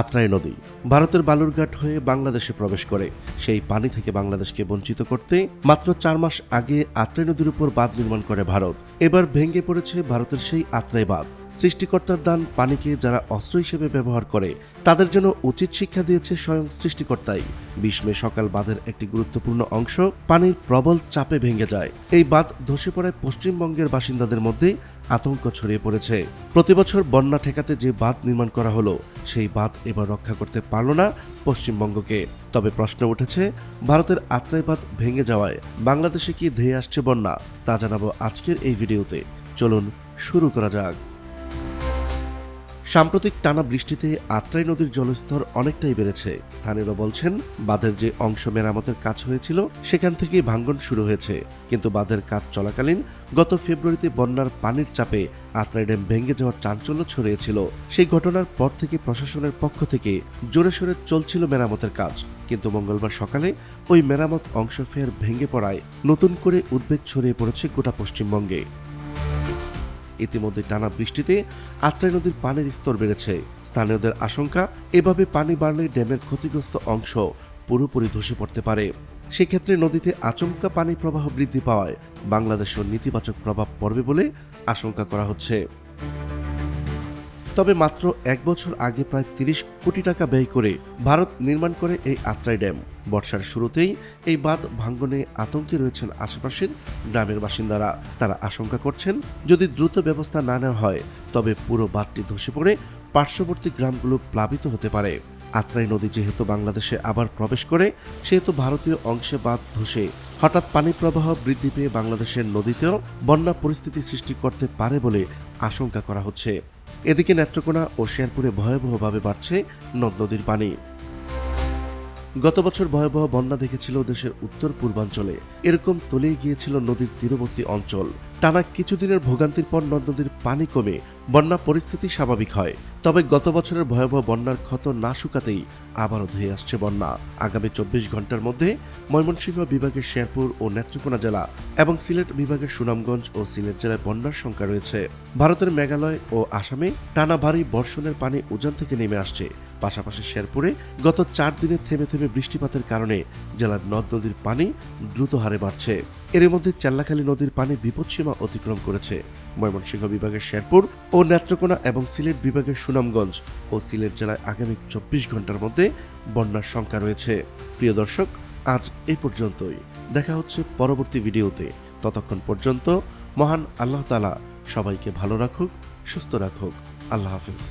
আত্রাই নদী। ভারতের বালুরঘাট হয়ে বাংলাদেশে প্রবেশ করে। সেই পানি থেকে বাংলাদেশকে বঞ্চিত করতে মাত্র চার মাস আগে আত্রাই নদীর উপর বাঁধ নির্মাণ করে ভারত। এবার ভেঙে পড়েছে ভারতের সেই আত্রাই বাঁধ। সৃষ্টিকর্তার দান পানিকে যারা অস্ত্র হিসেবে ব্যবহার করে, তাদের জন্য উচিত শিক্ষা দিয়েছে স্বয়ং সৃষ্টিকর্তাই। বিশ সকাল বাঁধের একটি গুরুত্বপূর্ণ অংশ পানির প্রবল চাপে ভেঙে যায়। এই বাঁধ ধসে পড়ায় পশ্চিমবঙ্গের বাসিন্দাদের মধ্যে আতঙ্ক ছড়িয়ে পড়েছে। প্রতিবছর বন্যা ঠেকাতে যে বাঁধ নির্মাণ করা হলো, সেই বাঁধ এবার রক্ষা করতে পারল না পশ্চিমবঙ্গকে। তবে প্রশ্ন উঠেছে, ভারতের আত্রাই বাঁধ ভেঙে যাওয়ায় বাংলাদেশে কি ধেয়ে আসছে বন্যা, তা জানাব আজকের এই ভিডিওতে। চলুন, শুরু করা যাক। সাম্প্রতিক টানা বৃষ্টিতে আত্রাই নদীর জলস্তর অনেকটাই বেড়েছে। স্থানীয়রা বলছেন, বাঁধের যে অংশ মেরামতের কাজ হয়েছিল, সেখান থেকেই ভাঙ্গন শুরু হয়েছে। কিন্তু বাঁধের কাজ চলাকালীন গত ফেব্রুয়ারিতে বন্যার পানির চাপে আত্রাই ড্যাম ভেঙে যাওয়ার চাঞ্চল্য ছড়িয়েছিল। সেই ঘটনার পর থেকে প্রশাসনের পক্ষ থেকে জোরে সোরে চলছিল মেরামতের কাজ। কিন্তু মঙ্গলবার সকালে ওই মেরামত অংশ ফের ভেঙে পড়ায় নতুন করে উদ্বেগ ছড়িয়ে পড়েছে গোটা পশ্চিমবঙ্গে। ইতিমধ্যে টানা বৃষ্টিতে আত্রাই নদীর পানির স্তর বেড়েছে। স্থানীয়দের আশঙ্কা, এভাবে পানি বাড়লে ড্যামের ক্ষতিগ্রস্ত অংশ পুরোপুরি ধসে পড়তে পারে। সেক্ষেত্রে নদীতে আচমকা পানি প্রবাহ বৃদ্ধি পাওয়ায় বাংলাদেশের নেতিবাচক প্রভাব পড়বে বলে আশঙ্কা করা হচ্ছে। তবে মাত্র এক বছর আগে প্রায় তিরিশ কোটি টাকা ব্যয় করে ভারত নির্মাণ করে এই আত্রাই ড্যাম। বর্ষার শুরুতেই এই বাঁধ ভাঙ্গনে আতঙ্কে রয়েছেন আশেপাশের গ্রামের বাসিন্দারা। তারা আশঙ্কা করছেন, যদি দ্রুত ব্যবস্থা না নেওয়া হয়, তবে পুরো বাঁধটি ধসে পড়ে পার্শ্ববর্তী গ্রামগুলো প্লাবিত হতে পারে। আত্রাই নদী যেহেতু বাংলাদেশে আবার প্রবেশ করে, সেহেতু ভারতীয় অংশে বাঁধ ধসে। হঠাৎ পানি প্রবাহ বৃদ্ধি পেয়ে বাংলাদেশের নদীতেও বন্যা পরিস্থিতি সৃষ্টি করতে পারে বলে আশঙ্কা করা হচ্ছে। এদিকে নেত্রকোনা ও শেরপুরে ভয়াবহভাবে বাড়ছে নদ নদীর পানি। গত বছর ভয়াবহ বন্যা দেখেছিল দেশের উত্তর পূর্বাঞ্চলে। এরকম তলিয়ে গিয়েছিল নদীর তীরবর্তী অঞ্চল। টানা কিছুদিনের ভোগান্তির পর নদ নদীর পানি কমে বন্যা পরিস্থিতি স্বাভাবিক হয়। তবে গত বছরের ভয়াবহ বন্যার ক্ষত না শুকাতেই আবারও ধেয়ে আসছে বন্যা। আগামী চব্বিশ ঘণ্টার মধ্যে ময়মনসিংহ বিভাগের শেরপুর ও নেত্রকোনা জেলা এবং সিলেট বিভাগের সুনামগঞ্জ ও সিলেট জেলায় বন্যার সংখ্যা রয়েছে। ভারতের মেঘালয় ও আসামে টানা ভারী বর্ষণের পানি উজান থেকে নেমে আসছে। পাশাপাশি শেরপুরে গত চার দিনে থেমে থেমে বৃষ্টিপাতের কারণে জেলার নদ নদীর পানি দ্রুত হারে বাড়ছে। এর মধ্যে চেল্লাখালী নদীর পানি বিপদসীমা অতিক্রম করেছে। ময়মনসিংহ বিভাগের শেরপুর ও নেত্রকোনা এবং সিলেট বিভাগের সুনামগঞ্জ ও সিলেট জেলায় আগামী চব্বিশ ঘণ্টার মধ্যে বন্যার সংখ্যা রয়েছে। প্রিয় দর্শক, আজ এই পর্যন্তই। দেখা হচ্ছে পরবর্তী ভিডিওতে। ততক্ষণ পর্যন্ত মহান আল্লাহ তালা সবাইকে ভালো রাখুক, সুস্থ রাখুক। আল্লাহ হাফিজ।